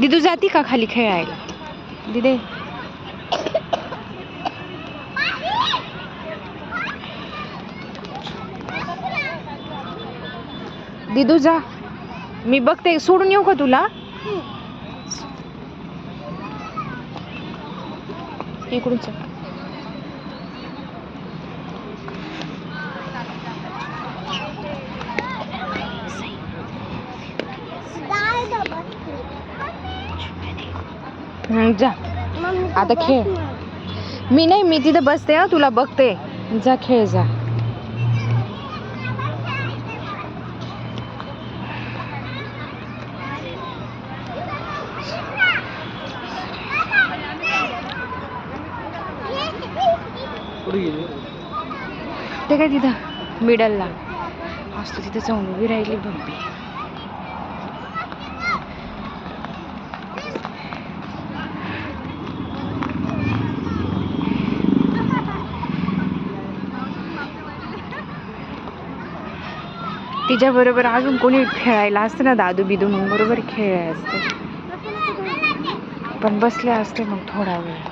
दिदू जाती का खाली खेळायला? दिदे. दिदू जा. मी बघते. सोडून येऊ का तुला? इकडून चल. जा. आता खेळ. मी नाही मी तिथे बसते हं, तुला बघते. जा खेळ जा. ते काय तिथं? मिडलला असतो तिथं जाऊन उभी राहिली बंबी तिच्याबरोबर अजून कोणी खेळायला असतं ना दादू बिदू मग बरोबर खेळले असते पण बसले असते मग थोडा वेळ.